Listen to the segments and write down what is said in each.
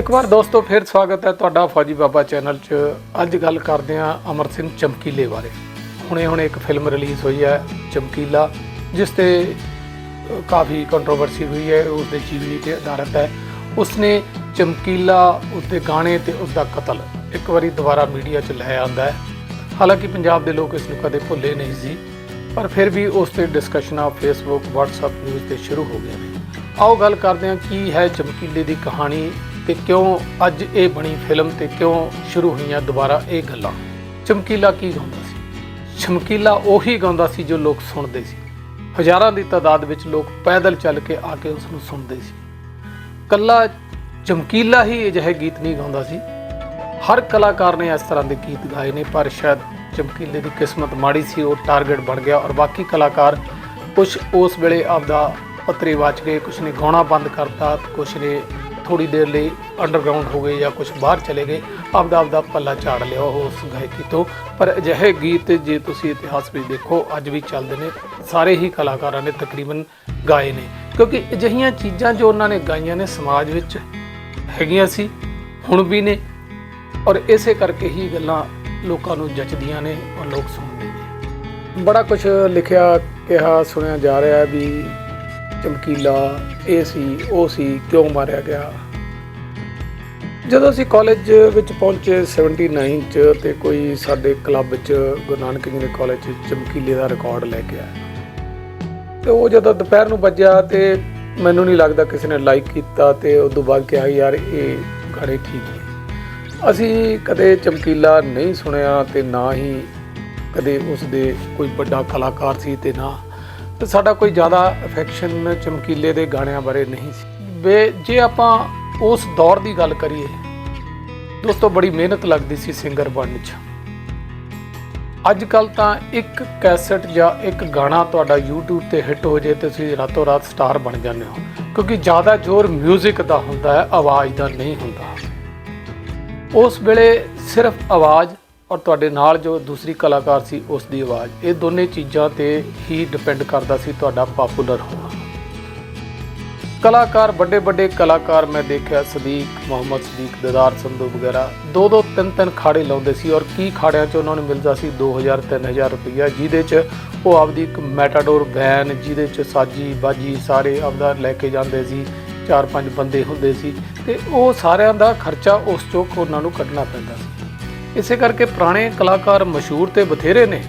ਇੱਕ ਵਾਰ ਦੋਸਤੋ, ਫਿਰ ਸਵਾਗਤ ਹੈ ਤੁਹਾਡਾ ਫੌਜੀ ਬਾਬਾ ਚੈਨਲ 'ਚ। ਅੱਜ ਗੱਲ ਕਰਦੇ ਹਾਂ ਅਮਰ ਸਿੰਘ ਚਮਕੀਲੇ ਬਾਰੇ। ਹੁਣੇ ਹੁਣੇ ਇੱਕ ਫਿਲਮ ਰਿਲੀਜ਼ ਹੋਈ ਹੈ, ਚਮਕੀਲਾ, ਜਿਸ ਤੇ ਕਾਫੀ ਕੰਟਰੋਵਰਸੀ ਹੋਈ ਹੈ, ਉਸ ਦੇ ਜੀਵਨੀ ਤੇ ਆਧਾਰਿਤ ਹੈ। ਉਸਨੇ ਚਮਕੀਲਾ ਉਸਦੇ ਗਾਣੇ ਤੇ ਉਸਦਾ ਕਤਲ ਇੱਕ ਵਾਰੀ ਦੁਬਾਰਾ ਮੀਡੀਆ 'ਚ ਲੈ ਆਂਦਾ ਹੈ। ਹਾਲਾਂਕਿ ਪੰਜਾਬ ਦੇ ਲੋਕ ਇਸ ਨੂੰ ਕਦੇ ਭੁੱਲੇ ਨਹੀਂ ਸੀ, ਪਰ ਫਿਰ ਵੀ ਉਸ ਤੇ ਡਿਸਕਸ਼ਨਾਂ ਫੇਸਬੁੱਕ WhatsApp ਨਿਊਜ਼ ਤੇ ਸ਼ੁਰੂ ਹੋ ਗਈਆਂ ਨੇ। ਆਓ ਗੱਲ ਕਰਦੇ ਹਾਂ ਕੀ ਹੈ ਚਮਕੀਲੇ ਦੀ ਕਹਾਣੀ ਤੇ ਕਿਉਂ ਅੱਜ ਇਹ ਬਣੀ ਫਿਲਮ ਤੇ ਕਿਉਂ ਸ਼ੁਰੂ ਹੋਈਆਂ ਦੁਬਾਰਾ ਇਹ ਗੱਲਾਂ? ਚਮਕੀਲਾ ਕੀ ਗਾਉਂਦਾ ਸੀ? ਚਮਕੀਲਾ ਉਹੀ ਗਾਉਂਦਾ ਸੀ ਜੋ ਲੋਕ ਸੁਣਦੇ ਸੀ। ਹਜ਼ਾਰਾਂ ਦੀ ਤਾਦਾਦ ਵਿੱਚ ਲੋਕ ਪੈਦਲ ਚੱਲ ਕੇ ਆ ਕੇ ਉਸ ਨੂੰ ਸੁਣਦੇ ਸੀ। ਕੱਲਾ ਚਮਕੀਲਾ ਹੀ ਅਜਿਹੇ ਗੀਤ ਨਹੀਂ ਗਾਉਂਦਾ ਸੀ। ਹਰ ਕਲਾਕਾਰ ਨੇ ਇਸ ਤਰ੍ਹਾਂ ਦੇ ਗੀਤ ਗਾਏ ਨੇ, ਪਰ ਸ਼ਾਇਦ ਚਮਕੀਲੇ ਦੀ ਕਿਸਮਤ ਮਾੜੀ ਸੀ, ਉਹ ਟਾਰਗੇਟ ਬਣ ਗਿਆ ਔਰ ਬਾਕੀ ਕਲਾਕਾਰ ਕੁਝ ਉਸ ਵੇਲੇ ਆਪਦਾ ਪੱਤਰੀ ਵਾਚ ਗਏ ਕੁਝ ਨੇ ਗਾਉਣਾ ਬੰਦ ਕਰਤਾ ਕੁਝ ਨੇ ਥੋੜੀ ਦੇਰ ਲਈ ਅੰਡਰਗਰਾਉਂਡ ਹੋ ਗਏ ਜਾਂ ਕੁਝ ਬਾਹਰ ਚਲੇ ਗਏ, ਆਪਦਾ ਆਪਦਾ ਪੱਲਾ ਝਾੜ ਲਿਆ ਉਸ ਗਾਇਕੀ ਤੋਂ। ਪਰ ਅਜਿਹੇ ਗੀਤ ਜੇ ਤੁਸੀਂ ਇਤਿਹਾਸ ਵਿੱਚ ਦੇਖੋ, ਅੱਜ ਵੀ ਚੱਲਦੇ ਨੇ, ਸਾਰੇ ਹੀ ਕਲਾਕਾਰਾਂ ਨੇ ਤਕਰੀਬਨ ਗਾਏ ਨੇ। ਕਿਉਂਕਿ ਅਜਿਹੀਆਂ ਚੀਜ਼ਾਂ ਜੋ ਉਹਨਾਂ ਨੇ ਗਾਈਆਂ ਨੇ ਸਮਾਜ ਵਿੱਚ ਹੈਗੀਆਂ ਸੀ, ਹੁਣ ਵੀ ਨੇ, ਔਰ ਇਸੇ ਕਰਕੇ ਹੀ ਗੱਲਾਂ ਲੋਕਾਂ ਨੂੰ ਜੱਚਦੀਆਂ ਨੇ ਔਰ ਲੋਕ ਸੁਣਦੇ ਨੇ। ਬੜਾ ਕੁਝ ਲਿਖਿਆ, ਕਿਹਾ, ਸੁਣਿਆ ਜਾ ਰਿਹਾ ਵੀ ਚਮਕੀਲਾ, ਇਹ ਸੀ, ਉਹ ਸੀ, ਕਿਉਂ ਮਾਰਿਆ ਗਿਆ? ਜਦੋਂ ਅਸੀਂ ਕਾਲਜ ਵਿੱਚ ਪਹੁੰਚੇ 79 ਚ ਤੇ ਕੋਈ ਸਾਡੇ ਕਲੱਬ 'ਚ ਗੁਰੂ ਨਾਨਕ ਜੀ ਦੇ ਕਾਲਜ 'ਚ ਚਮਕੀਲੇ ਦਾ ਰਿਕਾਰਡ ਲੈ ਕੇ ਆਇਆ। ਤੇ ਉਹ ਜਦੋਂ ਦੁਪਹਿਰ ਨੂੰ ਵੱਜਿਆ ਤੇ ਮੈਨੂੰ ਨਹੀਂ ਲੱਗਦਾ ਕਿਸੇ ਨੇ ਲਾਈਕ ਕੀਤਾ ਤੇ ਉਸ ਤੋਂ ਬਾਅਦ ਕਿਹਾ, ਯਾਰ, ਇਹ ਗਾਣੇ ਠੀਕ ਨੇ। ਅਸੀਂ ਕਦੇ ਚਮਕੀਲਾ ਨਹੀਂ ਸੁਣਿਆ ਤੇ ਨਾ ਹੀ ਕਦੇ ਉਸ ਦੇ ਕੋਈ ਵੱਡਾ ਕਲਾਕਾਰ ਸੀ ਤੇ ਨਾ ਤੇ ਸਾਡਾ ਕੋਈ ਜ਼ਿਆਦਾ ਅਫੈਕਸ਼ਨ ਚਮਕੀਲੇ ਦੇ ਗਾਣਿਆਂ ਬਾਰੇ ਨਹੀਂ ਸੀ। ਵੇ, ਜੇ ਆਪਾਂ ਉਸ ਦੌਰ ਦੀ ਗੱਲ ਕਰੀਏ, ਦੋਸਤੋ, ਬੜੀ ਮਿਹਨਤ ਲੱਗਦੀ ਸੀ ਸਿੰਗਰ ਬਣਨ 'ਚ। ਅੱਜ ਕੱਲ ਤਾਂ ਇੱਕ ਕੈਸਟ ਜਾਂ ਇੱਕ ਗਾਣਾ ਤੁਹਾਡਾ YouTube ਤੇ ਹਿੱਟ ਹੋ ਜੇ ਤੇ ਤੁਸੀਂ ਰਾਤੋਂ ਰਾਤ ਸਟਾਰ ਬਣ ਜਾਂਦੇ ਹੋ। ਕਿਉਂਕਿ ਜ਼ਿਆਦਾ ਜ਼ੋਰ 뮤직 ਦਾ ਹੁੰਦਾ ਹੈ, ਆਵਾਜ਼ ਦਾ ਨਹੀਂ ਹੁੰਦਾ। ਉਸ ਵੇਲੇ ਸਿਰਫ ਆਵਾਜ਼ ਔਰ ਤੁਹਾਡੇ ਨਾਲ ਜੋ ਦੂਸਰੀ ਕਲਾਕਾਰ ਸੀ, ਉਸ ਦੀ ਆਵਾਜ਼, ਇਹ ਦੋਨੇ ਚੀਜ਼ਾਂ ਤੇ ਹੀ ਡਿਪੈਂਡ ਕਰਦਾ ਸੀ ਤੁਹਾਡਾ ਪਪੂਲਰ ਹੋਣਾ। ਕਲਾਕਾਰ ਵੱਡੇ ਵੱਡੇ ਕਲਾਕਾਰ ਮੈਂ ਦੇਖਿਆ, ਸਦੀਕ, ਮੁਹੰਮਦ ਸਦੀਕ ਦਦਾਰ ਸੰਧੂ ਵਗੈਰਾ ਦੋ ਦੋ ਤਿੰਨ ਤਿੰਨ ਖਾੜੇ ਲਾਉਂਦੇ ਸੀ ਔਰ ਕੀ ਖਾੜਿਆਂ 'ਚ ਉਹਨਾਂ ਨੂੰ ਮਿਲਦਾ ਸੀ 2000 3000 ਰੁਪਈਆ, ਜਿਹਦੇ 'ਚ ਉਹ ਆਪਦੀ ਇੱਕ ਮੈਟਾਡੋਰ ਵੈਨ ਜਿਹਦੇ 'ਚ ਸਾਜੀ, ਬਾਜੀ ਸਾਰੇ ਆਪਦਾ ਲੈ ਕੇ ਜਾਂਦੇ ਸੀ ਚਾਰ ਪੰਜ ਬੰਦੇ ਹੁੰਦੇ ਸੀ ਤੇ ਉਹ ਸਾਰਿਆਂ ਦਾ ਖਰਚਾ ਉਸ ਚੋਂ ਉਹਨਾਂ ਨੂੰ ਕੱਢਣਾ ਪੈਂਦਾ ਸੀ। ਇਸੇ ਕਰਕੇ ਪੁਰਾਣੇ ਕਲਾਕਾਰ ਮਸ਼ਹੂਰ ਤੇ ਬਥੇਰੇ ਨੇ,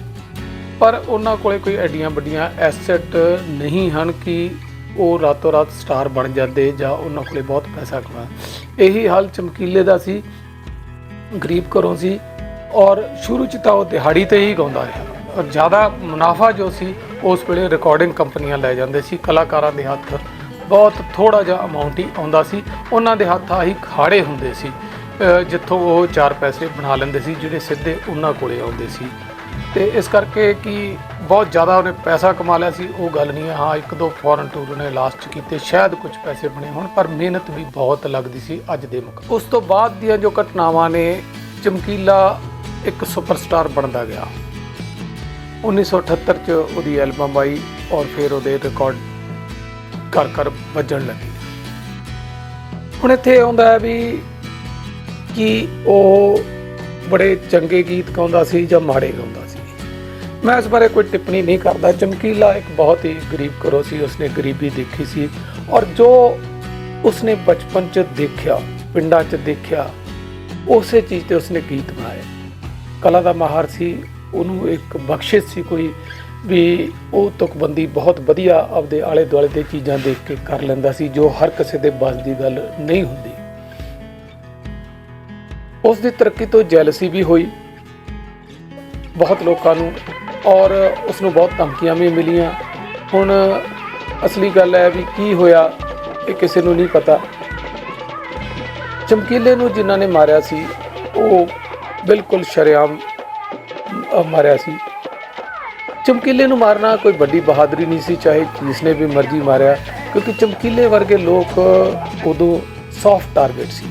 ਪਰ ਉਹਨਾਂ ਕੋਲੇ ਕੋਈ ਐਡੀਆਂ ਵੱਡੀਆਂ ਐਸੈਟ ਨਹੀਂ ਹਨ ਕਿ ਉਹ ਰਾਤੋਂ ਰਾਤ ਸਟਾਰ ਬਣ ਜਾਂਦੇ ਜਾਂ ਉਹਨਾਂ ਕੋਲੇ ਬਹੁਤ ਪੈਸਾ ਕਮਾ, ਇਹੀ ਹਾਲ ਚਮਕੀਲੇ ਦਾ ਸੀ, ਗਰੀਬ ਘਰੋਂ ਸੀ ਔਰ ਸ਼ੁਰੂ ਚ ਤਾਂ ਉਹ ਦਿਹਾੜੀ ਤੇ ਹੀ ਗਾਉਂਦਾ ਰਿਹਾ। ਔਰ ਜ਼ਿਆਦਾ ਮੁਨਾਫਾ ਜੋ ਸੀ, ਉਸ ਵੇਲੇ ਰਿਕਾਰਡਿੰਗ ਕੰਪਨੀਆਂ ਲੈ ਜਾਂਦੇ ਸੀ, ਕਲਾਕਾਰਾਂ ਦੇ ਹੱਥ ਬਹੁਤ ਥੋੜਾ ਜਿਹਾ ਅਮਾਉਂਟ ਹੀ ਆਉਂਦਾ ਸੀ, ਉਹਨਾਂ ਦੇ ਹੱਥ ਆਹੀ ਖਾੜੇ ਹੁੰਦੇ ਸੀ। ਜਿੱਥੋਂ ਉਹ ਚਾਰ ਪੈਸੇ ਬਣਾ ਲੈਂਦੇ ਸੀ, ਜਿਹੜੇ ਸਿੱਧੇ ਉਹਨਾਂ ਕੋਲੇ ਆਉਂਦੇ ਸੀ। ਤੇ ਇਸ ਕਰਕੇ ਕਿ ਬਹੁਤ ਜ਼ਿਆਦਾ ਉਹਨੇ ਪੈਸਾ ਕਮਾ ਲਿਆ ਸੀ, ਉਹ ਗੱਲ ਨਹੀਂ ਹੈ। ਹਾਂ, ਇੱਕ ਦੋ ਫੋਰਨ ਟੂਰ ਉਹਨੇ ਲਾਸਟ ਕੀਤੇ, ਸ਼ਾਇਦ ਕੁਝ ਪੈਸੇ ਬਣੇ ਹੋਣ, ਪਰ ਮਿਹਨਤ ਵੀ ਬਹੁਤ ਲੱਗਦੀ ਸੀ ਅੱਜ ਦੇ ਮੁਕ ਉਸ ਤੋਂ ਬਾਅਦ ਦੀਆਂ ਜੋ ਘਟਨਾਵਾਂ ਨੇ, ਚਮਕੀਲਾ ਇੱਕ ਸੁਪਰਸਟਾਰ ਬਣਦਾ ਗਿਆ। 1978 ਚ ਉਹਦੀ ਐਲਬਮ ਆਈ ਔਰ ਫਿਰ ਉਹਦੇ ਰਿਕਾਰਡ ਕਰ ਕਰ ਵੱਜਣ ਲੱਗੇ। ਹੁਣ ਇੱਥੇ ਆਉਂਦਾ ਹੈ ਵੀ ਕਿ ਉਹ ਬੜੇ ਚੰਗੇ ਗੀਤ ਗਾਉਂਦਾ ਸੀ ਜਾਂ ਮਾੜੇ ਗਾਉਂਦਾ ਸੀ। ਮੈਂ ਇਸ ਬਾਰੇ ਕੋਈ ਟਿੱਪਣੀ ਨਹੀਂ ਕਰਦਾ। ਚਮਕੀਲਾ ਇੱਕ ਬਹੁਤ ਹੀ ਗਰੀਬ ਕਰੋ ਸੀ। ਉਸਨੇ ਗਰੀਬੀ ਦੇਖੀ ਸੀ ਔਰ ਜੋ ਉਸਨੇ ਬਚਪਨ 'ਚ ਦੇਖਿਆ, ਪਿੰਡਾਂ 'ਚ ਦੇਖਿਆ, ਉਸੇ ਚੀਜ਼ ਤੇ ਉਸਨੇ ਗੀਤ ਬਣਾਏ। ਕਲਾ ਦਾ ਮਾਹਰ ਸੀ। ਉਹਨੂੰ ਇੱਕ ਬਖਸ਼ਿਸ਼ ਸੀ ਕੋਈ ਵੀ ਉਹ ਤੁਕਬੰਦੀ ਬਹੁਤ ਵਧੀਆ ਆਪਦੇ ਆਲੇ ਦੁਆਲੇ ਦੇ ਚੀਜ਼ਾਂ ਦੇਖ ਕੇ ਕਰ ਲੈਂਦਾ ਸੀ, ਜੋ ਹਰ ਕਿਸੇ ਦੇ ਬਸ ਦੀ ਗੱਲ ਨਹੀਂ ਹੁੰਦੀ। ਉਸ ਦੀ ਤਰੱਕੀ ਤੋਂ ਜੈਲਸੀ ਵੀ ਹੋਈ। ਬਹੁਤ ਲੋਕਾਂ ਨੂੰ ਔਰ ਉਸ ਨੂੰ ਬਹੁਤ ਧਮਕੀਆਂ ਵੀ ਮਿਲੀਆਂ। ਹੁਣ ਅਸਲੀ ਗੱਲ ਹੈ ਵੀ ਕੀ ਹੋਇਆ ਇਹ ਕਿਸੇ ਨੂੰ ਨਹੀਂ ਪਤਾ। ਚਮਕੀਲੇ ਨੂੰ ਜਿਨ੍ਹਾਂ ਨੇ ਮਾਰਿਆ ਸੀ, ਉਹ ਬਿਲਕੁਲ ਸ਼ਰੇਆਮ ਮਾਰਿਆ ਸੀ। ਚਮਕੀਲੇ ਨੂੰ ਮਾਰਨਾ ਕੋਈ ਵੱਡੀ ਬਹਾਦਰੀ ਨਹੀਂ ਸੀ, ਚਾਹੇ ਜਿਸ ਨੇ ਵੀ ਮਰਜ਼ੀ ਮਾਰਿਆ, ਕਿਉਂਕਿ ਚਮਕੀਲੇ ਵਰਗੇ ਲੋਕ ਉਦੋਂ ਸੌਫਟ ਟਾਰਗੇਟ ਸੀ।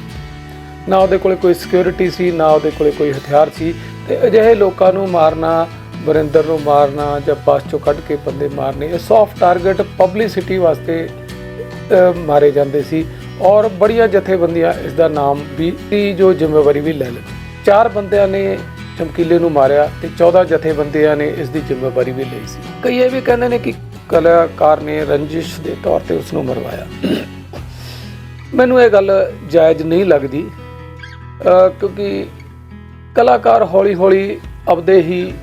ਨਾ ਉਹਦੇ ਕੋਲੇ ਕੋਈ ਸਿਕਿਉਰਿਟੀ ਸੀ, ਨਾ ਉਹਦੇ ਕੋਲੇ ਕੋਈ ਹਥਿਆਰ ਸੀ। ਤੇ ਅਜਿਹੇ ਲੋਕਾਂ ਨੂੰ ਮਾਰਨਾ, ਵਰਿੰਦਰ ਨੂੰ ਮਾਰਨਾ ਜਾਂ ਪਾਸ ਚੋਂ ਕੱਢ ਕੇ ਬੰਦੇ ਮਾਰਨੇ, ਇਹ ਸੌਫਟ ਟਾਰਗੇਟ ਪਬਲਿਸਿਟੀ ਵਾਸਤੇ ਮਾਰੇ ਜਾਂਦੇ ਸੀ। ਔਰ ਬੜੀਆਂ ਜਥੇਬੰਦੀਆਂ ਇਸ ਦਾ ਨਾਮ ਵੀ ਦੀ ਜੋ ਜ਼ਿੰਮੇਵਾਰੀ ਵੀ ਲੈ ਲਈ ਚਾਰ ਬੰਦਿਆਂ ਨੇ ਚਮਕੀਲੇ ਨੂੰ ਮਾਰਿਆ ਤੇ 14 ਜਥੇਬੰਦੀਆਂ ਨੇ ਇਸ ਦੀ ਜ਼ਿੰਮੇਵਾਰੀ ਵੀ ਲਈ ਸੀ। ਕਈ ਇਹ ਵੀ ਕਹਿੰਦੇ ਨੇ ਕਿ ਕਲਾਕਾਰ ਨੇ ਰੰਜਿਸ਼ ਦੇ ਤੌਰ ਤੇ ਉਸ ਨੂੰ ਮਰਵਾਇਆ। ਮੈਨੂੰ ਇਹ ਗੱਲ ਜਾਇਜ਼ ਨਹੀਂ ਲੱਗਦੀ। ਕਿਉਂਕਿ ਕਲਾਕਾਰ ਹੌਲੀ-ਹੌਲੀ ਆਪਦੇ ਹੀ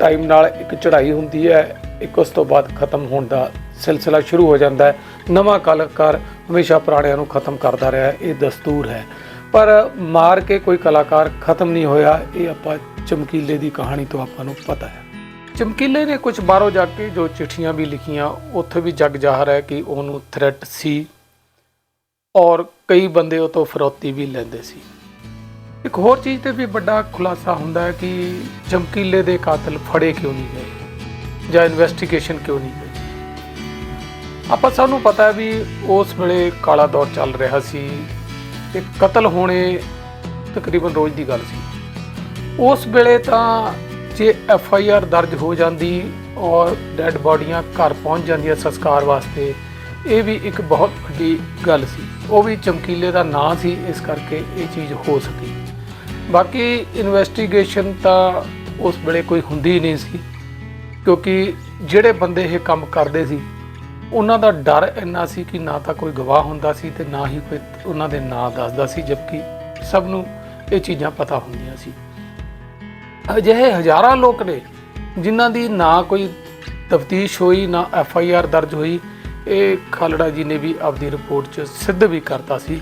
ਟਾਈਮ ਨਾਲ ਇੱਕ ਚੜ੍ਹਾਈ ਹੁੰਦੀ ਹੈ। ਇੱਕ ਉਸ ਤੋਂ ਬਾਅਦ ਖਤਮ ਹੋਣ ਦਾ ਸਿਲਸਿਲਾ ਸ਼ੁਰੂ ਹੋ ਜਾਂਦਾ ਹੈ। ਨਵਾਂ ਕਲਾਕਾਰ ਹਮੇਸ਼ਾ ਪੁਰਾਣਿਆਂ ਨੂੰ ਖਤਮ ਕਰਦਾ ਰਿਹਾ ਹੈ, ਇਹ ਦਸਤੂਰ ਹੈ। ਪਰ ਮਾਰ ਕੇ ਕੋਈ ਕਲਾਕਾਰ ਖਤਮ ਨਹੀਂ ਹੋਇਆ ਇਹ ਆਪਾਂ ਚਮਕੀਲੇ ਦੀ ਕਹਾਣੀ ਤੋਂ ਆਪਾਂ ਨੂੰ ਪਤਾ ਹੈ। ਚਮਕੀਲੇ ਨੇ ਕੁਝ ਬਾਹਰੋਂ ਜਾ ਕੇ ਜੋ ਚਿੱਠੀਆਂ ਵੀ ਲਿਖੀਆਂ ਉੱਥੇ ਵੀ ਜਗ ਜ਼ਾਹਰ ਹੈ ਕਿ ਉਹਨੂੰ ਥ੍ਰੈਟ ਸੀ। ਔਰ ਕਈ ਬੰਦੇ ਉਹ ਤੋਂ ਫਰੋਤੀ ਵੀ ਲੈਂਦੇ ਸੀ। ਇੱਕ ਹੋਰ ਚੀਜ਼ ਤੇ ਵੀ ਵੱਡਾ ਖੁਲਾਸਾ ਹੁੰਦਾ ਹੈ ਕਿ ਚਮਕੀਲੇ ਦੇ ਕਾਤਲ ਫੜੇ ਕਿਉਂ ਨਹੀਂ ਗਏ? ਜਾਂ ਇਨਵੈਸਟੀਗੇਸ਼ਨ ਕਿਉਂ ਨਹੀਂ ਹੋਈ? ਆਪਾਂ ਸਭ ਨੂੰ ਪਤਾ ਹੈ ਵੀ ਉਸ ਵੇਲੇ ਕਾਲਾ ਦੌਰ ਚੱਲ ਰਿਹਾ ਸੀ। ਤੇ ਕਤਲ ਹੋਣੇ ਤਕਰੀਬਨ ਰੋਜ਼ ਦੀ ਗੱਲ ਸੀ। ਉਸ ਵੇਲੇ ਤਾਂ ਜੇ ਐਫ ਆਈ ਆਰ ਦਰਜ ਹੋ ਜਾਂਦੀ ਔਰ ਡੈੱਡ ਬਾਡੀਆਂ ਘਰ ਪਹੁੰਚ ਜਾਂਦੀਆਂ ਸੰਸਕਾਰ ਵਾਸਤੇ ਇਹ ਵੀ ਇੱਕ ਬਹੁਤ ਵੱਡੀ ਗੱਲ ਸੀ। ਉਹ ਵੀ ਚਮਕੀਲੇ ਦਾ ਨਾਂ ਸੀ, ਇਸ ਕਰਕੇ ਇਹ ਚੀਜ਼ ਹੋ ਸਕੀ। ਬਾਕੀ ਇਨਵੈਸਟੀਗੇਸ਼ਨ ਤਾਂ ਉਸ ਵੇਲੇ ਕੋਈ ਹੁੰਦੀ ਨਹੀਂ ਸੀ, ਕਿਉਂਕਿ ਜਿਹੜੇ ਬੰਦੇ ਇਹ ਕੰਮ ਕਰਦੇ ਸੀ, ਉਹਨਾਂ ਦਾ ਡਰ ਇੰਨਾ ਸੀ ਕਿ ਨਾ ਤਾਂ ਕੋਈ ਗਵਾਹ ਹੁੰਦਾ ਸੀ ਤੇ ਨਾ ਹੀ ਕੋਈ ਉਹਨਾਂ ਦੇ ਨਾਂ ਦੱਸਦਾ ਸੀ, ਜਦਕਿ ਸਭ ਨੂੰ ਇਹ ਚੀਜ਼ਾਂ ਪਤਾ ਹੁੰਦੀਆਂ ਸੀ। ਅਜਿਹੇ ਹਜ਼ਾਰਾਂ ਲੋਕ ਨੇ, ਜਿਨ੍ਹਾਂ ਦੀ ਨਾ ਕੋਈ ਤਫਤੀਸ਼ ਹੋਈ, ਨਾ ਐਫ ਆਈ ਆਰ ਦਰਜ ਹੋਈ ਇਹ ਖਾਲੜਾ ਜੀ ਨੇ ਵੀ ਆਪਦੀ ਰਿਪੋਰਟ 'ਚ ਸਿੱਧ ਵੀ ਕਰਤਾ ਸੀ,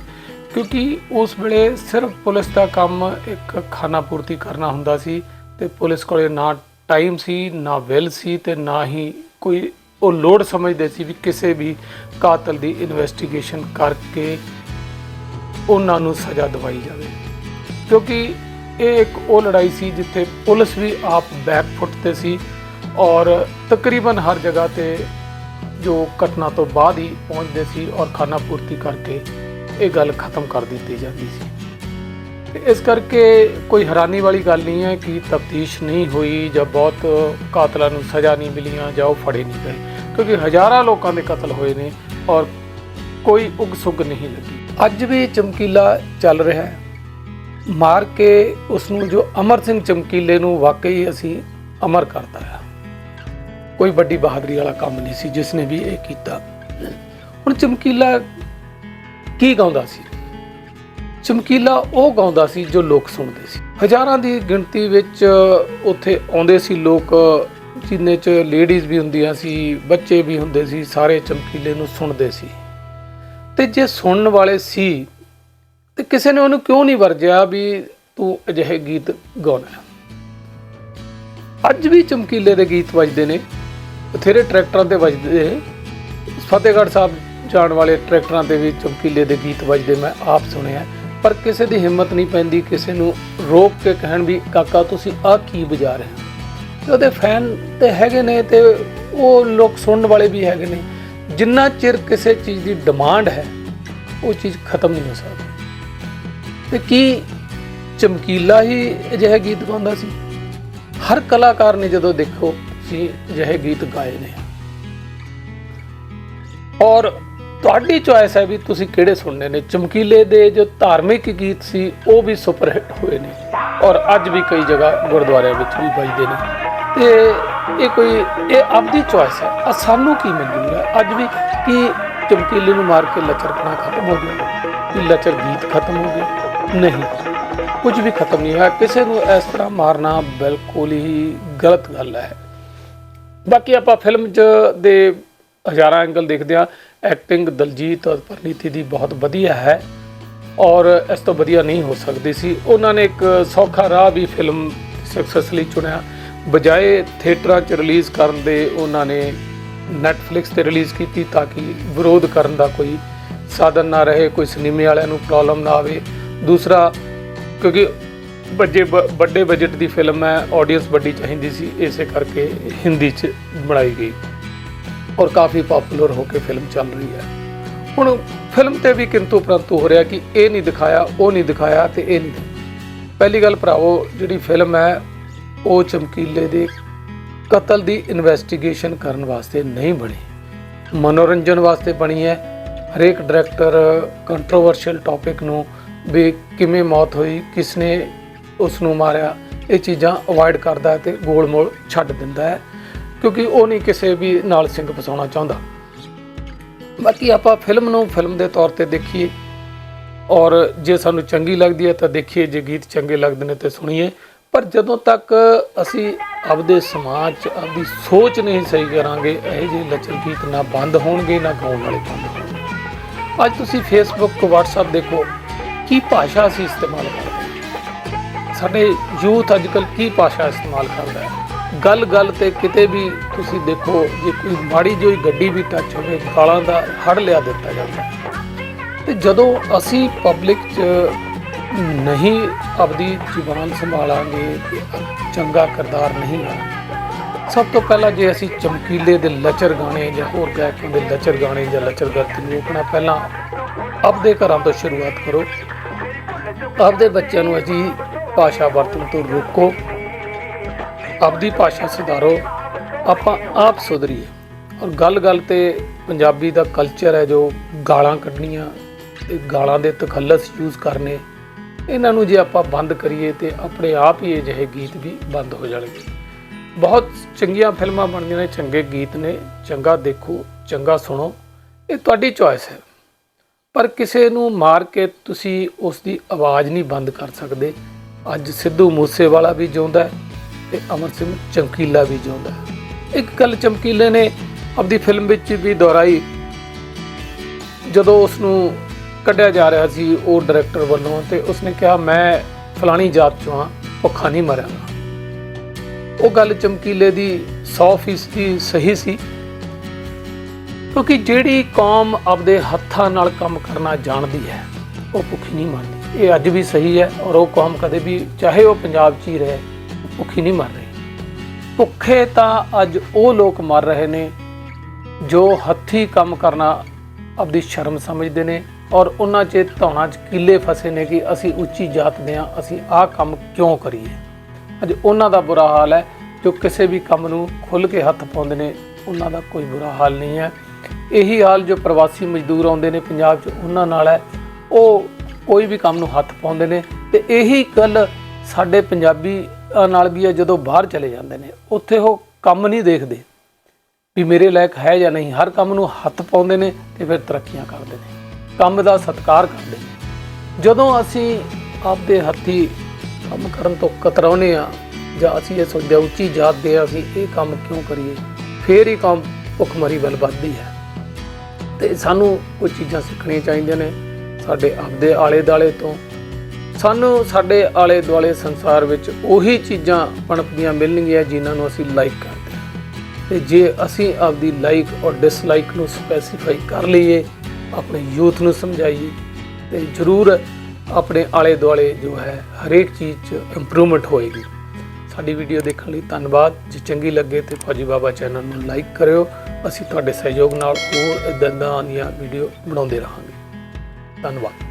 ਕਿਉਂਕਿ ਉਸ ਵੇਲੇ ਸਿਰਫ ਪੁਲਿਸ ਦਾ ਕੰਮ ਇੱਕ ਖਾਨਾ ਪੂਰਤੀ ਕਰਨਾ ਹੁੰਦਾ ਸੀ ਤੇ ਪੁਲਿਸ ਕੋਲੇ ਨਾ ਟਾਈਮ ਸੀ, ਨਾ ਵਿਲ ਸੀ ਤੇ ਨਾ ਹੀ ਕੋਈ ਉਹ ਲੋੜ ਸਮਝਦੇ ਸੀ ਵੀ ਕਿਸੇ ਵੀ ਕਾਤਲ ਦੀ ਇਨਵੈਸਟੀਗੇਸ਼ਨ ਕਰਕੇ ਉਹਨਾਂ ਨੂੰ ਸਜ਼ਾ ਦਿਵਾਈ ਜਾਵੇ। ਕਿਉਂਕਿ ਇਹ ਇੱਕ ਉਹ ਲੜਾਈ ਸੀ ਜਿੱਥੇ ਪੁਲਿਸ ਵੀ ਆਪ ਬੈਕ ਫੁੱਟ ਤੇ ਸੀ ਔਰ ਤਕਰੀਬਨ ਹਰ ਜਗ੍ਹਾ ਤੇ ਜੋ ਘਟਨਾ ਤੋਂ ਬਾਅਦ ਹੀ ਪਹੁੰਚਦੇ ਸੀ ਔਰ ਖਾਨਾ ਪੂਰਤੀ ਕਰਕੇ ਇਹ ਗੱਲ ਖਤਮ ਕਰ ਦਿੱਤੀ ਜਾਂਦੀ ਸੀ। ਇਸ ਕਰਕੇ ਕੋਈ ਹੈਰਾਨੀ ਵਾਲੀ ਗੱਲ ਨਹੀਂ ਹੈ ਕਿ ਤਫਤੀਸ਼ ਨਹੀਂ ਹੋਈ ਜਾਂ ਬਹੁਤ ਕਾਤਲਾਂ ਨੂੰ ਸਜ਼ਾ ਨਹੀਂ ਮਿਲੀਆਂ ਜਾਂ ਉਹ ਫੜੇ ਨਹੀਂ ਗਏ, ਕਿਉਂਕਿ ਹਜ਼ਾਰਾਂ ਲੋਕਾਂ ਦੇ ਕਤਲ ਹੋਏ ਨੇ ਔਰ ਕੋਈ ਉਗ ਸੁਗ ਨਹੀਂ ਲੱਗੀ। ਅੱਜ ਵੀ ਚਮਕੀਲਾ ਚੱਲ ਰਿਹਾ ਹੈ। ਮਾਰ ਕੇ ਉਸ ਨੂੰ ਜੋ ਅਮਰ ਸਿੰਘ ਚਮਕੀਲੇ ਨੂੰ ਵਾਕਈ ਅਸੀਂ ਅਮਰ ਕਰਤਾ ਹੈ। ਕੋਈ ਵੱਡੀ ਬਹਾਦਰੀ ਵਾਲਾ ਕੰਮ ਨਹੀਂ ਸੀ ਜਿਸ ਨੇ ਵੀ ਇਹ ਕੀਤਾ। ਹੁਣ ਚਮਕੀਲਾ ਕੀ ਗਾਉਂਦਾ ਸੀ? ਚਮਕੀਲਾ ਉਹ ਗਾਉਂਦਾ ਸੀ ਜੋ ਲੋਕ ਸੁਣਦੇ ਸੀ। ਹਜ਼ਾਰਾਂ ਦੀ ਗਿਣਤੀ ਵਿੱਚ ਉੱਥੇ ਆਉਂਦੇ ਸੀ ਲੋਕ, ਜਿੰਨੇ ਚ ਲੇਡੀਜ਼ ਵੀ ਹੁੰਦੀਆਂ ਸੀ, ਬੱਚੇ ਵੀ ਹੁੰਦੇ ਸੀ, ਸਾਰੇ ਚਮਕੀਲੇ ਨੂੰ ਸੁਣਦੇ ਸੀ। ਤੇ ਜੇ ਸੁਣਨ ਵਾਲੇ ਸੀ, ਤੇ ਕਿਸੇ ਨੇ ਉਹਨੂੰ ਕਿਉਂ ਨਹੀਂ ਵਰਜਿਆ ਵੀ ਤੂੰ ਅਜਿਹੇ ਗੀਤ ਗਾਉਣਾ ਅੱਜ ਵੀ ਚਮਕੀਲੇ ਦੇ ਗੀਤ ਵੱਜਦੇ ਨੇ। ਬਥੇਰੇ ਟਰੈਕਟਰਾਂ ਤੇ ਵੱਜਦੇ ਫਤਿਹਗੜ੍ਹ ਸਾਹਿਬ ਜਾਣ ਵਾਲੇ ਟਰੈਕਟਰਾਂ ਤੇ ਵੀ ਚਮਕੀਲੇ ਦੇ ਗੀਤ ਵੱਜਦੇ, ਮੈਂ ਆਪ ਸੁਣਿਆ। ਪਰ ਕਿਸੇ ਦੀ ਹਿੰਮਤ ਨਹੀਂ ਪੈਂਦੀ, ਕਿਸੇ ਨੂੰ ਰੋਕ ਕੇ ਕਹਿਣ ਵੀ, ਕਾਕਾ, ਤੁਸੀਂ ਆਹ ਕੀ ਵਜਾ ਰਹੇ ਹੋ? ਤੇ ਉਹਦੇ ਫੈਨ ਤੇ ਹੈਗੇ ਨੇ ਤੇ ਉਹ ਲੋਕ ਸੁਣਨ ਵਾਲੇ ਵੀ ਹੈਗੇ ਨੇ। ਜਿੰਨਾ ਚਿਰ ਕਿਸੇ ਚੀਜ਼ ਦੀ ਡਿਮਾਂਡ ਹੈ, ਉਹ ਚੀਜ਼ ਖਤਮ ਨਹੀਂ ਹੋ ਸਕਦੀ। ਤੇ ਕੀ ਚਮਕੀਲਾ ਹੀ ਅਜਿਹੇ ਗੀਤ ਗਾਉਂਦਾ ਸੀ? ਹਰ ਕਲਾਕਾਰ ਨੇ ਜਦੋਂ ਦੇਖੋ ਸੀ ਅਜਿਹੇ ਗੀਤ ਗਾਏ ਨੇ। ਔਰ ਤੁਹਾਡੀ ਚੁਆਇਸ ਹੈ ਵੀ ਤੁਸੀਂ ਕਿਹੜੇ ਸੁਣਨੇ ਨੇ। ਚਮਕੀਲੇ ਦੇ ਜੋ ਧਾਰਮਿਕ ਗੀਤ ਸੀ, ਉਹ ਵੀ ਸੁਪਰ ਹਿੱਟ ਹੋਏ ਨੇ। ਔਰ ਅੱਜ ਵੀ ਕਈ ਜਗ੍ਹਾ ਗੁਰਦੁਆਰਿਆਂ ਵਿੱਚ ਵੀ ਵੱਜਦੇ ਨੇ। ਤੇ ਇਹ ਕੋਈ, ਇਹ ਆਪਦੀ ਚੋਇਸ ਹੈ। ਆ ਸਾਨੂੰ ਕੀ ਮਨਜ਼ੂਰ ਹੈ? ਅੱਜ ਵੀ ਕੀ ਚਮਕੀਲੇ ਨੂੰ ਮਾਰ ਕੇ ਲਚਰਪਣਾ ਖਤਮ ਹੋ ਗਿਆ? ਕਿ ਲਚਰ ਗੀਤ ਖਤਮ ਹੋ ਗਏ? ਨਹੀਂ। ਕੁਝ ਵੀ ਖਤਮ ਨਹੀਂ ਹੋਇਆ। ਕਿਸੇ ਨੂੰ ਇਸ ਤਰ੍ਹਾਂ ਮਾਰਨਾ ਬਿਲਕੁਲ ਹੀ ਗਲਤ ਗੱਲ ਹੈ। ਬਾਕੀ ਆਪਾਂ ਫਿਲਮ 'ਚ ਦੇ ਹਜ਼ਾਰਾਂ ਐਂਗਲ ਦੇਖਦੇ ਆ ਐਕਟਿੰਗ ਦਲਜੀਤ ਔਰ ਪਰਨੀਤੀ ਦੀ ਬਹੁਤ ਵਧੀਆ ਹੈ ਔਰ ਇਸ ਤੋਂ ਵਧੀਆ ਨਹੀਂ ਹੋ ਸਕਦੀ ਸੀ। ਉਹਨਾਂ ਨੇ ਇੱਕ ਸੌਖਾ ਰਾਹ ਵੀ ਫਿਲਮ ਸਕਸੈਸਫੁਲੀ ਚੁਣਿਆ। ਬਜਾਏ ਥੀਏਟਰਾਂ 'ਚ ਰਿਲੀਜ਼ ਕਰਨ ਦੇ ਉਹਨਾਂ ਨੇ ਨੈਟਫਲਿਕਸ ਤੇ ਰਿਲੀਜ਼ ਕੀਤੀ ਤਾਂ ਕਿ ਵਿਰੋਧ ਕਰਨ ਦਾ ਕੋਈ ਸਾਧਨ ਨਾ ਰਹੇ, ਕੋਈ ਸਿਨੇਮੇ ਵਾਲਿਆਂ ਨੂੰ ਪ੍ਰੋਬਲਮ ਨਾ ਆਵੇ। ਦੂਸਰਾ, ਕਿਉਂਕਿ ਵੱਡੇ ਬ- ਵੱਡੇ ਬਜਟ ਦੀ ਫਿਲਮ ਹੈ ਆਡੀਅנס ਵੱਡੀ ਚਾਹੀਦੀ ਸੀ, ਇਸੇ ਕਰਕੇ ਹਿੰਦੀ 'ਚ ਬਣਾਈ ਗਈ। ਔਰ ਕਾਫੀ ਪਪੂਲਰ ਹੋ ਕੇ ਫਿਲਮ ਚੱਲ ਰਹੀ ਹੈ। ਹੁਣ ਫਿਲਮ ਤੇ ਵੀ ਕਿੰਤੂ ਪਰੰਤੂ ਹੋ ਰਿਹਾ ਕਿ ਇਹ ਨਹੀਂ ਦਿਖਾਇਆ, ਉਹ ਨਹੀਂ ਦਿਖਾਇਆ ਤੇ ਇਹ ਨਹੀਂ ਪਹਿਲੀ ਗੱਲ ਭਰਾਵੋ, ਜਿਹੜੀ ਫਿਲਮ ਹੈ, ਉਹ ਚਮਕੀਲੇ ਦੇ ਕਤਲ ਦੀ ਇਨਵੈਸਟੀਗੇਸ਼ਨ ਕਰਨ ਵਾਸਤੇ ਨਹੀਂ ਬਣੀ। ਮਨੋਰੰਜਨ ਵਾਸਤੇ ਬਣੀ ਹੈ। ਹਰੇਕ ਡਾਇਰੈਕਟਰ ਕੰਟਰੋਵਰਸ਼ੀਅਲ ਟੌਪਿਕ ਨੂੰ ਵੀ ਕਿਵੇਂ ਮੌਤ ਹੋਈ, ਕਿਸਨੇ ਉਸ ਨੂੰ ਮਾਰਿਆ। ਇਹ ਚੀਜ਼ਾਂ ਅਵੋਇਡ ਕਰਦਾ ਹੈ ਤੇ ਗੋਲਮੋਲ ਛੱਡ ਦਿੰਦਾ ਹੈ, ਕਿਉਂਕਿ ਉਹ ਨਹੀਂ ਕਿਸੇ ਵੀ ਨਾਲ ਸਿੰਘ ਫਸਾਉਣਾ ਚਾਹੁੰਦਾ। ਬਾਕੀ ਆਪਾਂ ਫਿਲਮ ਨੂੰ ਫਿਲਮ ਦੇ ਤੌਰ ਤੇ ਦੇਖੀਏ ਔਰ ਜੇ ਸਾਨੂੰ ਚੰਗੀ ਲੱਗਦੀ ਹੈ ਤਾਂ ਦੇਖੀਏ, ਜੇ ਗੀਤ ਚੰਗੇ ਲੱਗਦੇ ਨੇ ਤੇ ਸੁਣੀਏ। ਪਰ ਜਦੋਂ ਤੱਕ ਅਸੀਂ ਆਪਦੇ ਸਮਾਜ 'ਚ ਆਪਦੀ ਸੋਚ ਨਹੀਂ ਸਹੀ ਕਰਾਂਗੇ, ਇਹ ਜਿਹੇ ਲੱਚਰ ਗੀਤ ਨਾ ਬੰਦ ਹੋਣਗੇ, ਨਾ ਗਾਉਣ ਵਾਲੇ ਬੰਦ ਹੋਣਗੇ। ਅੱਜ ਤੁਸੀਂ ਫੇਸਬੁੱਕ WhatsApp ਦੇਖੋ, ਕੀ ਭਾਸ਼ਾ ਅਸੀਂ ਇਸਤੇਮਾਲ ਕਰਦੇ ਸਾਡੇ ਯੂਥ ਅੱਜਕੱਲ ਕੀ ਭਾਸ਼ਾ ਇਸਤੇਮਾਲ ਕਰਦਾ ਹੈ? ਗੱਲ ਗੱਲ ਤੇ ਕਿਤੇ ਵੀ ਤੁਸੀਂ ਦੇਖੋ, ਜੇ ਕੋਈ ਮਾੜੀ ਜਿਹੀ ਗੱਡੀ ਵੀ ਟੱਚ ਹੋਵੇ, ਗਾਲਾਂ ਦਾ ਹੜ ਲਿਆ ਦਿੱਤਾ ਜਾਂਦਾ ਹੈ। ਤੇ ਜਦੋਂ ਅਸੀਂ ਪਬਲਿਕ 'ਚ ਨਹੀਂ ਆਪਦੀ ਜ਼ੁਬਾਨ ਸੰਭਾਲਾਂਗੇ, ਚੰਗਾ ਕਿਰਦਾਰ ਨਹੀਂ ਹੈ ਸਭ ਤੋਂ ਪਹਿਲਾਂ ਜੇ ਅਸੀਂ ਚਮਕੀਲੇ ਦੇ ਲਚਰ ਗਾਣੇ ਜਾਂ ਹੋਰ ਗਾਇਕਾਂ ਦੇ ਲਚਰ ਗਾਣੇ ਜਾਂ ਲਚਰ ਗਾਤੀ ਨੂੰ ਆਪਣਾ ਪਹਿਲਾਂ ਆਪਦੇ ਘਰਾਂ ਤੋਂ ਸ਼ੁਰੂਆਤ ਕਰੋ। ਆਪਦੇ ਬੱਚਿਆਂ ਨੂੰ ਅਸੀਂ ਭਾਸ਼ਾ ਵਰਤਣ ਤੋਂ ਰੋਕੋ। ਆਪਦੀ ਭਾਸ਼ਾ ਸੁਧਾਰੋ। ਆਪਾਂ ਆਪ ਸੁਧਰੀਏ। ਔਰ ਗੱਲ-ਗੱਲ ਤੇ ਪੰਜਾਬੀ ਦਾ ਕਲਚਰ ਹੈ ਜੋ ਗਾਲਾਂ ਕੱਢਣੀਆਂ ਤੇ ਗਾਲਾਂ ਦੇ ਤਖੱਲਸ ਯੂਜ਼ ਕਰਨੇ, ਇਹਨਾਂ ਨੂੰ ਜੇ ਆਪਾਂ ਬੰਦ ਕਰੀਏ ਤੇ ਆਪਣੇ ਆਪ ਹੀ ਇਹ ਜਿਹੇ ਗੀਤ ਵੀ ਬੰਦ ਹੋ ਜਾਣਗੇ। ਬਹੁਤ ਚੰਗੀਆਂ ਫਿਲਮਾਂ ਬਣਦੀਆਂ ਨੇ, ਚੰਗੇ ਗੀਤ ਨੇ। ਚੰਗਾ ਦੇਖੋ, ਚੰਗਾ ਸੁਣੋ। ਇਹ ਤੁਹਾਡੀ ਚੋਇਸ ਹੈ। ਪਰ ਕਿਸੇ ਨੂੰ ਮਾਰ ਕੇ ਤੁਸੀਂ ਉਸ ਦੀ ਆਵਾਜ਼ ਨਹੀਂ ਬੰਦ ਕਰ ਸਕਦੇ। ਅੱਜ ਸਿੱਧੂ ਮੂਸੇਵਾਲਾ ਵੀ ਜਿਉਂਦਾ ਹੈ ਤੇ ਅਮਰ ਸਿੰਘ ਚਮਕੀਲਾ ਵੀ ਜਿਉਂਦਾ ਹੈ। ਇੱਕ ਗੱਲ ਚਮਕੀਲੇ ਨੇ, ਆਪਦੀ ਫਿਲਮ ਵਿੱਚ ਵੀ ਦੁਹਰਾਈ। ਜਦੋਂ ਉਸ ਨੂੰ ਕੱਢਿਆ ਜਾ ਰਿਹਾ ਸੀ ਉਹ ਡਾਇਰੈਕਟਰ ਵੱਲੋਂ ਤੇ ਉਸਨੇ ਕਿਹਾ, ਮੈਂ ਫਲਾਣੀ ਜਾਤ ਚੋਂ ਹਾਂ, ਭੁੱਖਾ ਨਹੀਂ ਮਰਾਂਗਾ ਉਹ ਗੱਲ ਚਮਕੀਲੇ ਦੀ 100% ਸਹੀ ਸੀ। ਕਿਉਂਕਿ ਜਿਹੜੀ ਕੌਮ ਆਪਦੇ ਹੱਥਾਂ ਨਾਲ ਕੰਮ ਕਰਨਾ ਜਾਣਦੀ ਹੈ, ਉਹ ਭੁੱਖੀ ਨਹੀਂ ਮਰਦੀ। ਇਹ ਅੱਜ ਵੀ ਸਹੀ ਹੈ ਔਰ ਉਹ ਕੌਮ ਕਦੇ ਵੀ ਚਾਹੇ ਉਹ ਪੰਜਾਬ 'ਚ ਹੀ ਰਹੇ, ਭੁੱਖੀ ਨਹੀਂ ਮਰ ਰਹੀ। ਭੁੱਖੇ ਤਾਂ ਅੱਜ ਉਹ ਲੋਕ ਮਰ ਰਹੇ ਨੇ ਜੋ ਹੱਥੀ ਕੰਮ ਕਰਨਾ ਆਪਦੀ ਸ਼ਰਮ ਸਮਝਦੇ ਨੇ ਔਰ ਉਹਨਾਂ 'ਚ ਧੌਣਾ 'ਚ ਕਿੱਲੇ ਫਸੇ ਨੇ ਕਿ ਅਸੀਂ ਉੱਚੀ ਜਾਤ ਦੇ ਹਾਂ, ਅਸੀਂ ਆਹ ਕੰਮ ਕਿਉਂ ਕਰੀਏ? ਅੱਜ ਉਹਨਾਂ ਦਾ ਬੁਰਾ ਹਾਲ ਹੈ, ਜੋ ਕਿਸੇ ਵੀ ਕੰਮ ਨੂੰ ਖੁੱਲ ਕੇ ਹੱਥ ਪਾਉਂਦੇ ਨੇ, ਉਹਨਾਂ ਦਾ ਕੋਈ ਬੁਰਾ ਹਾਲ ਨਹੀਂ ਹੈ। ਇਹੀ ਹਾਲ ਜੋ ਪ੍ਰਵਾਸੀ ਮਜ਼ਦੂਰ ਆਉਂਦੇ ਨੇ ਪੰਜਾਬ 'ਚ, ਉਹਨਾਂ ਨਾਲ ਹੈ। ਉਹ ਕੋਈ ਵੀ ਕੰਮ ਨੂੰ ਹੱਥ ਪਾਉਂਦੇ ਨੇ ਤੇ ਇਹੀ ਗੱਲ ਸਾਡੇ ਪੰਜਾਬੀ ਨਾਲ ਵੀ ਹੈ ਜਦੋਂ ਬਾਹਰ ਚਲੇ ਜਾਂਦੇ ਨੇ ਉੱਥੇ ਉਹ ਕੰਮ ਨਹੀਂ ਦੇਖਦੇ ਵੀ ਮੇਰੇ ਲਾਇਕ ਹੈ ਜਾਂ ਨਹੀਂ। ਹਰ ਕੰਮ ਨੂੰ ਹੱਥ ਪਾਉਂਦੇ ਨੇ ਤੇ ਫਿਰ ਤਰੱਕੀਆਂ ਕਰਦੇ ਨੇ ਕੰਮ ਦਾ ਸਤਿਕਾਰ ਕਰਦੇ ਨੇ। ਜਦੋਂ ਅਸੀਂ ਆਪਦੇ ਹੱਥੀ ਕੰਮ ਕਰਨ ਤੋਂ ਕਤਰਾਉਨੇ ਆ ਜਾਂ ਅਸੀਂ ਇਹ ਸੋਚਦੇ ਉੱਚੀ ਜਾਤ ਦੇ ਹਾਂ, ਅਸੀਂ ਇਹ ਕੰਮ ਕਿਉਂ ਕਰੀਏ ਫੇਰ ਹੀ ਕੰਮ ਭੁੱਖਮਰੀ ਵੱਲ ਵੱਧਦੀ ਹੈ। ਤੇ ਸਾਨੂੰ ਕੁਝ ਚੀਜ਼ਾਂ ਸਿੱਖਣੀਆਂ ਚਾਹੀਦੀਆਂ ਨੇ। ਸਾਡੇ ਆਪਦੇ ਆਲੇ ਦਾਲੇ ਤੋਂ। ਸਾਨੂੰ ਸਾਡੇ ਆਲੇ ਦੁਆਲੇ ਸੰਸਾਰ ਵਿੱਚ ਉਹੀ ਚੀਜ਼ਾਂ ਪਣਪਦੀਆਂ ਮਿਲਣਗੀਆਂ ਜਿਨ੍ਹਾਂ ਨੂੰ ਅਸੀਂ ਲਾਈਕ ਕਰਦੇ ਹਾਂ। ਤੇ ਜੇ ਅਸੀਂ ਆਪਦੀ ਲਾਈਕ ਔਰ ਡਿਸਲਾਈਕ ਨੂੰ ਸਪੈਸੀਫਾਈ ਕਰ ਲਈਏ, ਆਪਣੇ ਯੂਥ ਨੂੰ ਸਮਝਾਈਏ, ਤੇ ਜ਼ਰੂਰ ਆਪਣੇ ਆਲੇ ਦੁਆਲੇ ਜੋ ਹੈ ਹਰੇਕ ਚੀਜ਼ 'ਚ ਇੰਪਰੂਵਮੈਂਟ ਹੋਏਗੀ। ਸਾਡੀ ਵੀਡੀਓ ਦੇਖਣ ਲਈ ਧੰਨਵਾਦ। ਜੇ ਚੰਗੀ ਲੱਗੇ ਤੇ ਫੌਜੀ ਬਾਬਾ ਚੈਨਲ ਨੂੰ ਲਾਈਕ ਕਰਿਓ। ਅਸੀਂ ਤੁਹਾਡੇ ਸਹਿਯੋਗ ਨਾਲ ਹੋਰ ਇਦਾਂ ਦੀਆਂ ਵੀਡੀਓ ਬਣਾਉਂਦੇ ਰਹਾਂਗੇ। ਧੰਨਵਾਦ।